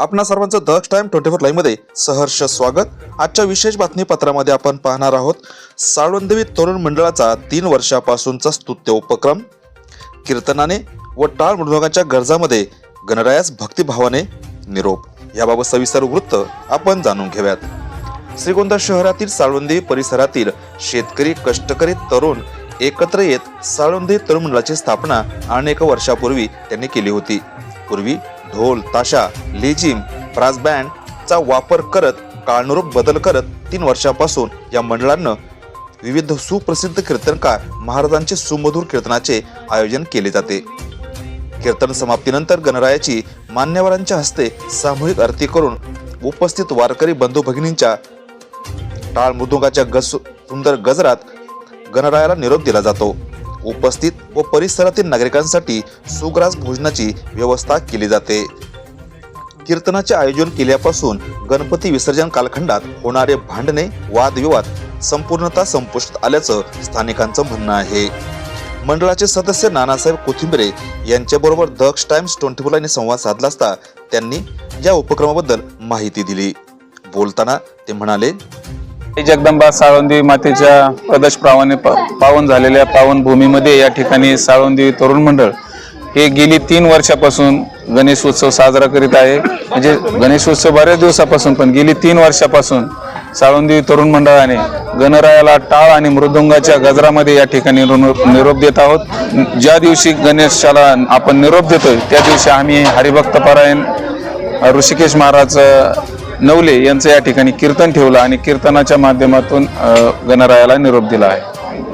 आपणा सर्वांचं the time twenty four लाईव्हमध्ये सहर्ष स्वागत. आजच्या विशेष बातमीपत्रामध्ये आपण पाहणार आहोत साळवंदेवी तरुण मंडळाचा तीन वर्षापासूनचा स्तुत्य उपक्रम. कीर्तनाने व टाळ मृदुगांच्या गरजामध्ये गणरायास भक्तिभावाने निरोप. याबाबत सविस्तर वृत्त आपण जाणून घेऊयात. श्रीगोंदा शहरातील साळवंदी परिसरातील शेतकरी कष्टकरी तरुण एकत्र येत साळवंदी तरुण मंडळाची स्थापना अनेक वर्षापूर्वी त्यांनी केली होती. पूर्वी ढोल ताशा लेझिम ब्रास बँडचा वापर करत काळनुरूप बदल करत तीन वर्षापासून या मंडळानं विविध सुप्रसिद्ध कीर्तनकार महाराजांचे सुमधुर कीर्तनाचे आयोजन केले जाते. कीर्तन समाप्तीनंतर गणरायाची मान्यवरांच्या हस्ते सामूहिक आरती करून उपस्थित वारकरी बंधू भगिनींच्या टाळ मृदुंगाच्या गज सुंदर गजरात गणरायाला निरोप दिला जातो. उपस्थित व परिसरातील नागरिकांसाठी सुग्रास भोजनाची व्यवस्था केली जाते. कीर्तनाचे आयोजन केल्यापासून गणपती विसर्जन कालखंडात होणारे भांडणे वादविवाद संपूर्णतः संपुष्टात आल्याचं स्थानिकांचं म्हणणं आहे. मंडळाचे सदस्य नानासाहेब कोथिंबरे यांच्याबरोबर दक्ष टाइम्स ट्वेंटी फोर यांनी संवाद साधला असता त्यांनी या उपक्रमाबद्दल माहिती दिली. बोलताना ते म्हणाले जगदंबा साळुंदी मातेच्या प्रदेश प्रावाने पावन झालेल्या पावन भूमीमध्ये या ठिकाणी साळुंदी तरुण मंडळ हे गेली तीन वर्षापासून गणेश उत्सव साजरा करीत आहे. म्हणजे गणेश उत्सव बऱ्याच दिवसापासून पण गेली तीन वर्षापासून साळुंदी तरुण मंडळाने गणरायाला टाळ आणि मृदुंगाच्या गजरामध्ये या ठिकाणी निरोप देत आहोत. ज्या दिवशी गणेशाला आपण निरोप देतोय त्या दिवशी आम्ही हरिभक्त परायण ऋषिकेश महाराज नवले यांचं या ठिकाणी कीर्तन ठेवलं आणि कीर्तनाच्या माध्यमातून गणरायाला निरोप दिला आहे.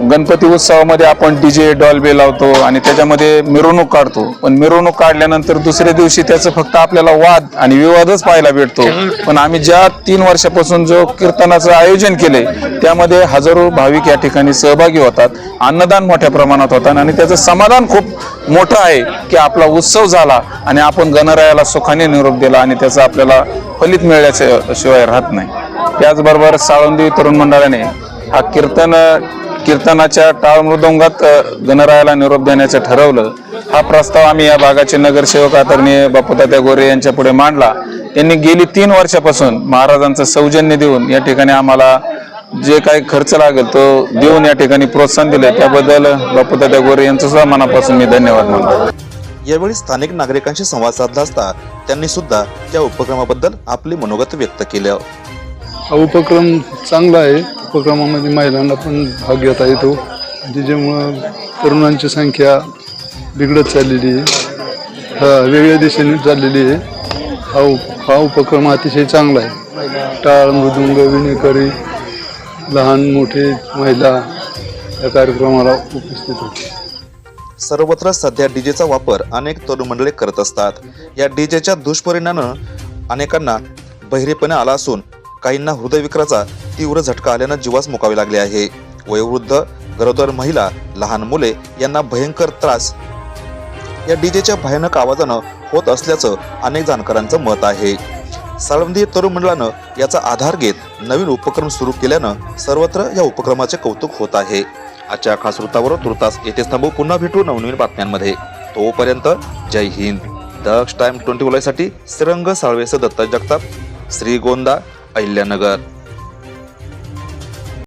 गणपती उत्सवामध्ये आपण डीजे डॉल्बे लावतो आणि त्याच्यामध्ये मिरवणूक काढतो. पण मिरवणूक काढल्यानंतर दुसऱ्या दिवशी त्याचं फक्त आपल्याला वाद आणि विवादच पाहायला भेटतो. पण आम्ही ज्या तीन वर्षापासून जो कीर्तनाचं आयोजन केले त्यामध्ये हजारो भाविक या ठिकाणी सहभागी होतात अन्नदान मोठ्या प्रमाणात होतात आणि त्याचं समाधान खूप मोठं आहे की आपला उत्सव झाला आणि आपण गणरायाला सुखाने निरोप दिला आणि त्याचं आपल्याला फलित मिळण्याच्या शिवाय राहत नाही. त्याचबरोबर साळुंदी तरुण मंडळाने हा कीर्तन कीर्तनाच्या टाळ मृदंगात गणरायाला निरोप देण्याचं ठरवलं. हा प्रस्ताव आम्ही या भागाचे नगरसेवक आदरणीय बापूतात्या गोरे यांच्या पुढे मांडला. त्यांनी गेली तीन वर्षापासून महाराजांचं सौजन्य देऊन या ठिकाणी आम्हाला जे काही खर्च लागेल तो देऊन या ठिकाणी प्रोत्साहन दिलं त्याबद्दल बापूतात्या गोरे यांचं सुद्धा मनापासून मी धन्यवाद मानतो. यावेळी स्थानिक नागरिकांशी संवाद साधला असता त्यांनी सुद्धा या उपक्रमाबद्दल आपले मनोगत व्यक्त केलं. हा उपक्रम चांगला आहे. उपक्रमामध्ये महिलांना पण भाग घेता येतो ज्याच्यामुळं तरुणांची संख्या बिघडत चाललेली आहे. हा वेगळ्या दिशेने चाललेली आहे. हा उप हा उपक्रम अतिशय चांगला आहे. टाळ मृदुंग विणेकरी लहान मोठे महिला या कार्यक्रमाला उपस्थित होते. सर्वत्र सध्या डीजेचा वापर अनेक तरुण मंडळी करत असतात. या डीजेच्या दुष्परिणामानं अनेकांना बहिरेपणा आला असून काहींना हृदयविकाराचा तीव्र झटका आल्यानं जीवास मुकावे लागले आहे. वयोवृद्ध गरोदर महिला लहान मुले यांना भयंकर त्रास. या डीजेच्या भयानक आवाजानं होत असल्याचं अनेक जाणकारांचं मत आहे. साळवंदी तरुण मंडळानं याचा आधार घेत नवीन उपक्रम सुरू केल्यानं सर्वत्र या उपक्रमाचे कौतुक होत आहे. आजच्या खास वृत्तावर तुर्तास येथेच थांबू. पुन्हा भेटू नवनवीन बातम्यांमध्ये. तोपर्यंत जय हिंद. दक्ष टाइम ट्वेंटी साठी श्रीरंग साळवेसह दत्ता जगताप श्रीगोंदा अहिल्यानगर.